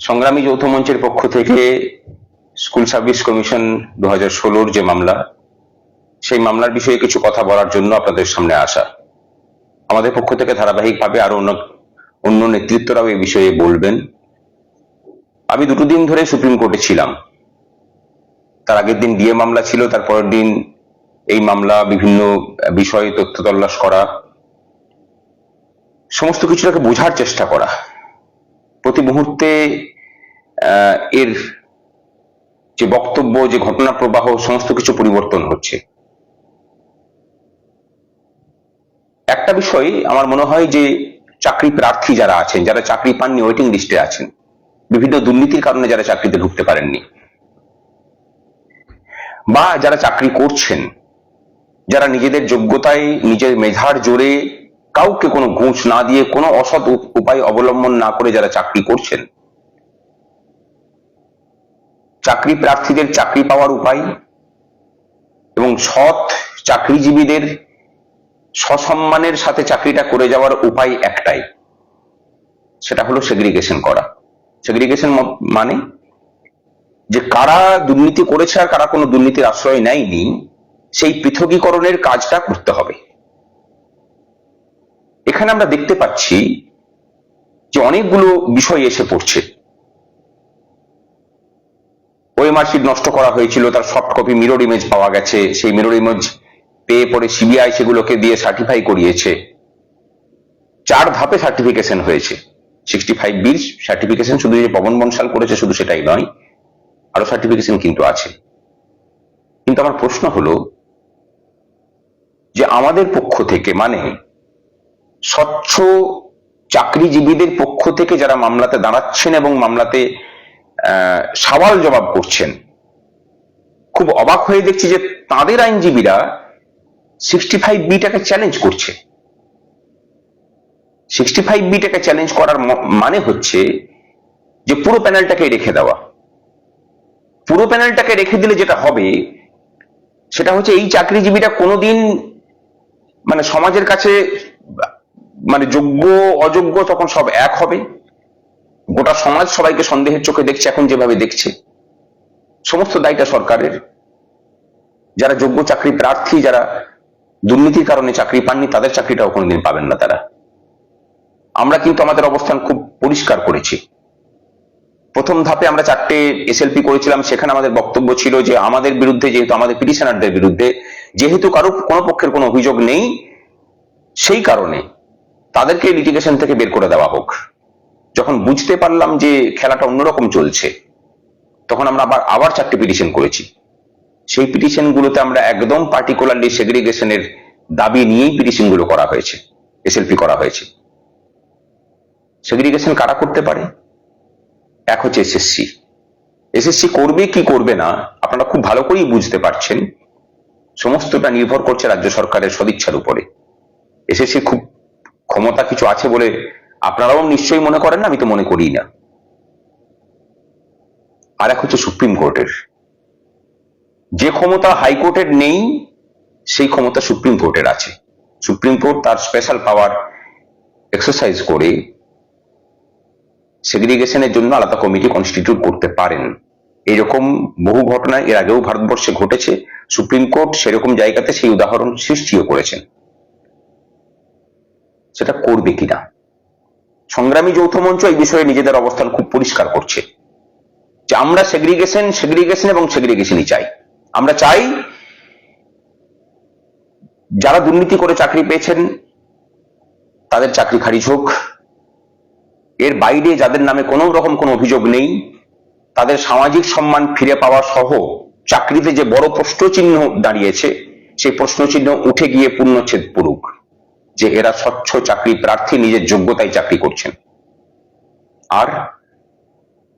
সংগ্রামী যৌথ মঞ্চের পক্ষ থেকে স্কুল সার্ভিস কমিশন দু হাজার যে মামলা, সেই মামলার বিষয়ে কিছু কথা বলার জন্য আপনাদের সামনে আসা। আমাদের পক্ষ থেকে ধারাবাহিকভাবে আরও অন্য অন্য নেতৃত্বরাও এই বিষয়ে বলবেন। আমি দুটো দিন ধরে সুপ্রিম কোর্টে ছিলাম। তার আগের দিন ডিএ মামলা ছিল তারপরের দিন এই মামলা, বিভিন্ন বিষয়ে তথ্য তল্লাশ করা। সমস্ত কিছুটাকে বোঝার চেষ্টা করা। প্রতি মুহূর্তে এর যে বক্তব্য, যে ঘটনা প্রবাহ, সমস্ত কিছু পরিবর্তন হচ্ছে। একটা বিষয় আমার মনে হয় যে চাকরি প্রার্থী যারা আছেন, যারা চাকরি পাননি ওয়েটিং লিস্টে আছেন, বিভিন্ন দুর্নীতির কারণে যারা চাকরিতে ঢুকতে পারেননি, বা যারা চাকরি করছেন, যারা নিজেদের যোগ্যতায়, নিজের মেধার জোরে কাউকে কোনো ঘুষ না দিয়ে, কোনো অসৎ উপায় অবলম্বন না করে যারা চাকরি করছেন। চাকরি প্রার্থীদের চাকরি পাওয়ার উপায় এবং সৎ চাকরিজীবীদের সসম্মানের সাথে চাকরিটা করে যাওয়ার উপায় একটাই। সেটা হলো সেগ্রিগেশন করা। সেগ্রিগেশন মানে যে কারা দুর্নীতি করেছে আর কারা কোনো দুর্নীতির আশ্রয় নেয়নি, সেই পৃথকীকরণের কাজটা করতে হবে। এখানে আমরা দেখতে পাচ্ছি যে অনেকগুলো বিষয় এসে পড়ছে। ওএমআর শিট নষ্ট করা হয়েছিল, তার সফট কপি মিরর ইমেজ পাওয়া গেছে, সেই মিরর ইমেজ পেয়ে পরে সিবিআই সেগুলোকে দিয়ে সার্টিফাই করিয়েছে। চার ধাপে সার্টিফিকেশন হয়েছে। সিক্সটি ফাইভ বির সার্টিফিকেশন শুধু যে পবন বনশাল করেছে, শুধু সেটাই নয়, আরও সার্টিফিকেশন কিন্তু আছে। কিন্তু আমার প্রশ্ন হলো যে আমাদের পক্ষ থেকে মানে স্বচ্ছ চাকরিজীবীদের পক্ষ থেকে যারা মামলাতে দাঁড়াচ্ছেন এবং মামলাতে সওয়াল জবাব করছেন, খুব অবাক হয়ে দেখছি যে তাদের আইনজীবীরা সিক্সটি ফাইভ বিটাকে চ্যালেঞ্জ করছে। সিক্সটি ফাইভ বিটাকে চ্যালেঞ্জ করার মানে হচ্ছে যে পুরো প্যানেলটাকে রেখে দেওয়া। পুরো প্যানেলটাকে রেখে দিলে যেটা হবে, সেটা হচ্ছে এই চাকরিজীবীরা কোনোদিন মানে সমাজের কাছে মানে যোগ্য, অযোগ্য তখন সব এক হবে। গোটা সমাজ সবাইকে সন্দেহের চোখে দেখছে, এখন যেভাবে দেখছে। সমস্ত দায়টা সরকারের। যারা যোগ্য চাকরি প্রার্থী, যারা দুর্নীতির কারণে চাকরি পাননি, তাদের চাকরিটাও কোনোদিন পাবেন না তারা। আমরা কিন্তু আমাদের অবস্থান খুব পরিষ্কার করেছি। প্রথম ধাপে আমরা চারটে এসএলপি করেছিলাম, সেখানে আমাদের বক্তব্য ছিল যে আমাদের বিরুদ্ধে, যেহেতু আমাদের পিটিশনারদের বিরুদ্ধে, যেহেতু কারও কোনো পক্ষের কোনো অভিযোগ নেই, সেই কারণে তাদেরকে লিটিগেশন থেকে বের করে দেওয়া হোক। যখন বুঝতে পারলাম যে খেলাটা অন্যরকম চলছে, তখন আমরা আবার আবার চারটে পিটিশন করেছি। সেই পিটিশন গুলোতে আমরা একদম পার্টিকুলারলি সেগ্রিগেশনের দাবি নিয়েই পিটিশনগুলো করা হয়েছে এসএলপি করা হয়েছে। সেগ্রিগেশন কারা করতে পারে? এক হচ্ছে এসএসসি এসএসসি করবে কি করবে না, আপনারা খুব ভালো করেই বুঝতে পারছেন। সমস্তটা নির্ভর করছে রাজ্য সরকারের সদিচ্ছার উপরে। এসএসসি খুব ক্ষমতা কিছু আছে বলে আপনারাও নিশ্চয়ই মনে করেন না, আমি তো মনে করি না। আর এক হচ্ছে সুপ্রিম কোর্টের। যে ক্ষমতা হাইকোর্টের নেই, সেই ক্ষমতা সুপ্রিম কোর্টের আছে। সুপ্রিম কোর্ট তার স্পেশাল পাওয়ার এক্সারসাইজ করে সেগ্রিগেশনের জন্য আলাদা কমিটি কনস্টিটিউট করতে পারেন। এরকম বহু ঘটনা এর আগেও ভারতবর্ষে ঘটেছে। সুপ্রিম কোর্ট সেরকম জায়গাতে সেই উদাহরণ সৃষ্টিও করেছেন। সেটা করবে কিনা? সংগ্রামী যৌথ মঞ্চ এই বিষয়ে নিজেদের অবস্থান খুব পরিষ্কার করছে। যে আমরা সেগ্রিগেশন সেগ্রিগেশন এবং সেগ্রিগেশনই চাই। আমরা চাই যারা দুর্নীতি করে চাকরি পেয়েছেন, তাদের চাকরি খারিজ হোক। এর বাইরে যাদের নামে কোনো রকম কোনো অভিযোগ নেই, তাদের সামাজিক সম্মান ফিরে পাওয়া সহ চাকরিতে যে বড় প্রশ্ন চিহ্ন দাঁড়িয়েছে, সেই প্রশ্ন চিহ্ন উঠে গিয়ে পূর্ণচ্ছেদ পড়ুক। যে এরা স্বচ্ছ চাকরি প্রার্থী, নিজের যোগ্যতায় চাকরি করছেন। আর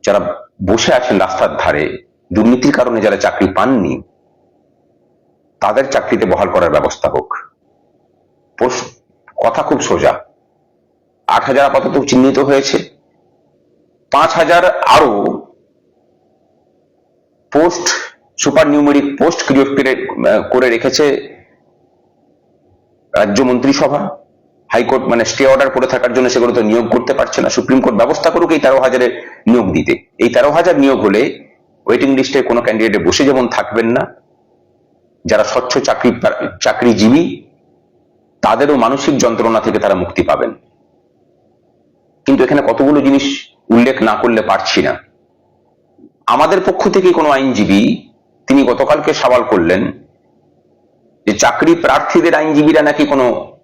যারা বসে আছেন রাস্তার ধারে, দুর্নীতির কারণে যারা চাকরি পাননি, তাদের চাকরিতে বহাল করার ব্যবস্থা হোক। কথা খুব সোজা। আট হাজার আপাতত চিহ্নিত হয়েছে। পাঁচ হাজার আরও post, super numeric post create করে রেখেছে রাজ্য মন্ত্রিসভা হাইকোর্ট মানে স্টে অর্ডার পড়ে থাকার জন্য সেগুলো তো নিয়োগ করতে পারছে না, সুপ্রিম কোর্ট ব্যবস্থা করুক এই তেরো হাজারের নিয়োগ দিতে। এই তেরো হাজার নিয়োগ হলে ওয়েটিং লিস্টে কোনো ক্যান্ডিডেটে বসে যেমন থাকবেন না, যারা স্বচ্ছ চাকরি চাকরিজীবী, তাদেরও মানসিক যন্ত্রণা থেকে তারা মুক্তি পাবেন। কিন্তু এখানে কতগুলো জিনিস উল্লেখ না করলে পারছি না। আমাদের পক্ষ থেকে কোনো আইনজীবী, তিনি গতকালকে সওয়াল করলেন যে চাকরি প্রার্থীদের আইনজীবীরা নাকি কোনো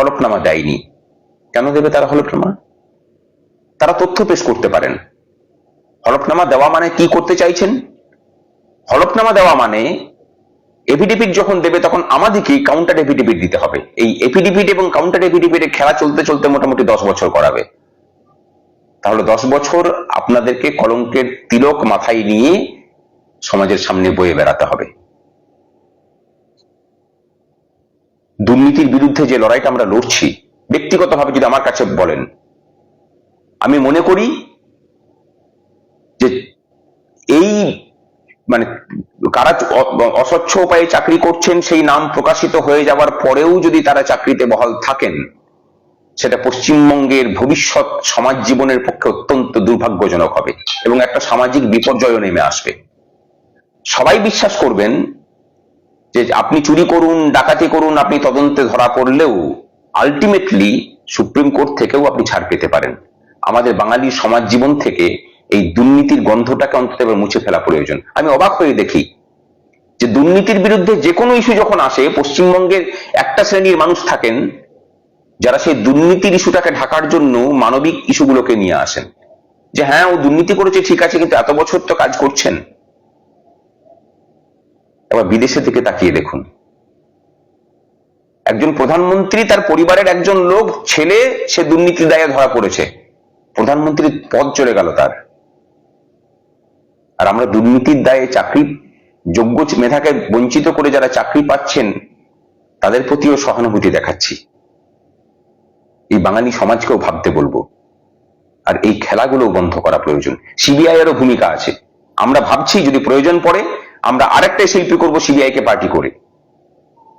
হলফনামা দেয়নি। কেন দেবে তারা হলফনামা? তারা তথ্য পেশ করতে পারেন। হলফনামা দেওয়া মানে কি করতে চাইছেন? হলফনামা দেওয়া মানে এফিডেভিট যখন দেবে তখন আমাদেরকে কাউন্টার এফিডেভিট দিতে হবে। এই এফিডেভিট এবং কাউন্টার এফিডেভিটের খেলা চলতে চলতে মোটামুটি দশ বছর করাবে। তাহলে দশ বছর আপনাদেরকে কলঙ্কের তিলক মাথায় নিয়ে সমাজের সামনে বয়ে বেড়াতে হবে। দুর্নীতির বিরুদ্ধে যে লড়াইটা আমরা লড়ছি, ব্যক্তিগতভাবে যদি আমার কাছে বলেন, আমি মনে করি যে এই মানে কারা অস্বচ্ছ উপায়ে চাকরি করছেন, সেই নাম প্রকাশিত হয়ে যাওয়ার পরেও যদি তারা চাকরিতে বহাল থাকেন, সেটা পশ্চিমবঙ্গের ভবিষ্যৎ সমাজ জীবনের পক্ষে অত্যন্ত দুর্ভাগ্যজনক হবে এবং একটা সামাজিক বিপর্যয় নেমে আসবে। সবাই বিশ্বাস করবেন যে আপনি চুরি করুন, ডাকাতি করুন, আপনি তদন্তে ধরা পড়লেও আলটিমেটলি সুপ্রিম কোর্ট থেকেও আপনি ছাড় পেতে পারেন। আমাদের বাঙালি সমাজ জীবন থেকে এই দুর্নীতির গন্ধটাকে অন্তত এবার মুছে ফেলা প্রয়োজন। আমি অবাক হয়ে দেখি যে দুর্নীতির বিরুদ্ধে যে কোনো ইস্যু যখন আসে, পশ্চিমবঙ্গের একটা শ্রেণির মানুষ থাকেন যারা সেই দুর্নীতির ইস্যুটাকে ঢাকার জন্য মানবিক ইস্যুগুলোকে নিয়ে আসেন। যে হ্যাঁ ও দুর্নীতি করেছে, ঠিক আছে, কিন্তু এত বছর তো কাজ করছেন। এবার বিদেশে থেকে তাকিয়ে দেখুন। একজন প্রধানমন্ত্রী তার পরিবারের একজন লোক, ছেলে, সে দুর্নীতির দায়ে ধরা পড়েছে। প্রধানমন্ত্রীর পদ চলে গেল তার। আর আমরা দুর্নীতির দায়ে চাকরি, যোগ্য মেধাকে বঞ্চিত করে যারা চাকরি পাচ্ছেন, তাদের প্রতিও সহানুভূতি দেখাচ্ছি। এই বাঙালি সমাজকেও ভাবতে বলব। আর এই খেলাগুলো বন্ধ করা প্রয়োজন। সিবিআই এরও ভূমিকা আছে। আমরা ভাবছি যদি প্রয়োজন পড়ে আমরা আরেকটা শিল্পী করব সিবিআই কে পার্টি করে।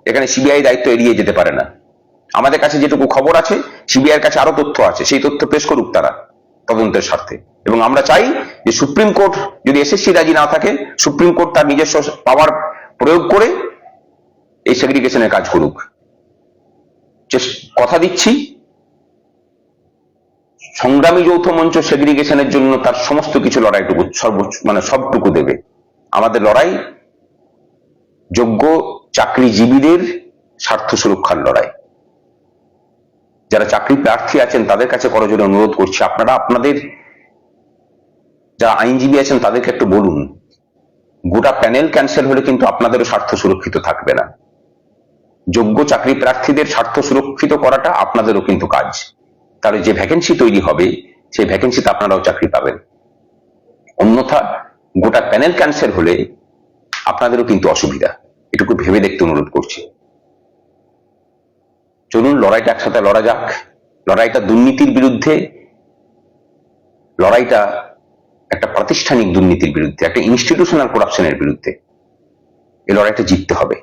এখানে সিবিআই দায়িত্ব এড়িয়ে যেতে পারে না। আমাদের কাছে যেটুকু খবর আছে সিবিআই এর কাছে আরও তথ্য আছে, সেই তথ্য পেশ করুক তারা তদন্তের স্বার্থে। এবং আমরা চাই যে সুপ্রিম কোর্ট যদি এসএসসি রাজি না থাকে, সুপ্রিম কোর্ট তার নিজস্ব পাওয়ার প্রয়োগ করে এই সেগ্রিগেশনের কাজ করুক। কথা দিচ্ছি। সংগ্রামী যৌথ মঞ্চ সেগ্রিগেশনের জন্য তার সমস্ত কিছু লড়াইটুকু, সর্বোচ্চ মানে সবটুকু দেবে। আমাদের লড়াই যোগ্য চাকরিজীবীদের স্বার্থ সুরক্ষার লড়াই। যারা চাকরি প্রার্থী আছেন, তাদের কাছে করজোরে অনুরোধ করছি, আপনারা আপনাদের যারা আইনজীবী আছেন, তাদেরকে একটু বলুন, গোটা প্যানেল ক্যান্সেল হলে কিন্তু আপনাদেরও স্বার্থ সুরক্ষিত থাকবে না। যোগ্য চাকরি প্রার্থীদের স্বার্থ সুরক্ষিত করাটা আপনাদেরও কিন্তু কাজ। তাহলে যে ভ্যাকেন্সি তৈরি হবে, সেই ভ্যাকেন্সিতে আপনারাও চাকরি পাবেন। অন্যথা গোটা প্যানেল ক্যান্সার হলে আপনাদেরও কিন্তু অসুবিধা। এটুকু ভেবে দেখতে অনুরোধ করছি। চলুন, লড়াইটা একসাথে লড়া যাক। লড়াইটা দুর্নীতির বিরুদ্ধে, লড়াইটা একটা প্রাতিষ্ঠানিক দুর্নীতির বিরুদ্ধে, একটা ইনস্টিটিউশনাল করাপশনের বিরুদ্ধে। এই লড়াইটা জিততে হবে।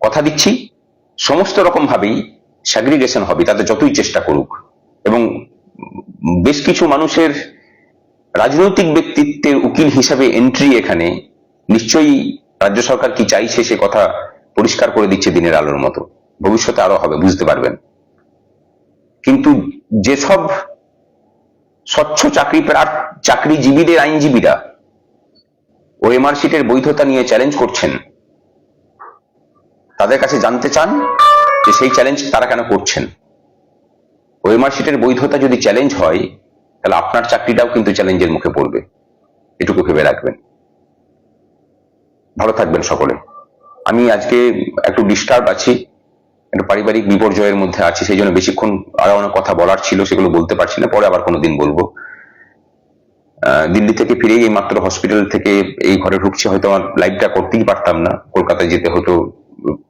কথা দিচ্ছি, সমস্ত রকম ভাবেই স্যাগ্রিগেশন হবে, তাতে যতই চেষ্টা করুক। এবং বেশ কিছু মানুষের রাজনৈতিক ব্যক্তিত্বের উকিল হিসাবে এন্ট্রি এখানে, নিশ্চয়ই রাজ্য সরকার কি চাইছে সে কথা পরিষ্কার করে দিচ্ছে দিনের আলোর মতো। ভবিষ্যতে আরও হবে, বুঝতে পারবেন। কিন্তু যেসব স্বচ্ছ চাকরি চাকরিজীবীদের আইনজীবীরা ওএমআর শিটের বৈধতা নিয়ে চ্যালেঞ্জ করছেন, তাদের কাছে জানতে চান যে সেই চ্যালেঞ্জ তারা কেন করছেন? ওএমআর শিটের বৈধতা যদি চ্যালেঞ্জ হয় তাহলে আপনার চাকরিটাও কিন্তু চ্যালেঞ্জের মুখে পড়বে। এটুকু ভেবে রাখবেন। ভালো থাকবেন সকলে। আমি আজকে একটু ডিস্টার্ব আছি, একটু পারিবারিক বিপর্যয়ের মধ্যে আছি সেই জন্য বেশিক্ষণ আরও অনেক কথা বলার ছিল, সেগুলো বলতে পারছি না, পরে আবার কোনোদিন বলব। দিল্লি থেকে ফিরেই এই মাত্র হসপিটাল থেকে এই ঘরে ঢুকছি, হয়তো আমার লাইভটা করতেই পারতাম না, কলকাতায় যেতে হতো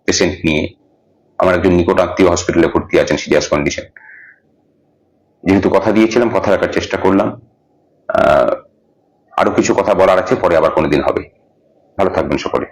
পেশেন্ট নিয়ে। আমার একজন নিকট আত্মীয় হসপিটালে ভর্তি আছেন, সিরিয়াস কন্ডিশন যেহেতু কথা দিয়েছিলাম কথা রাখার চেষ্টা করলাম। আহ, আরও কিছু কথা বলার আছে পরে আবার কোনোদিন হবে। ভালো থাকবেন সকলে।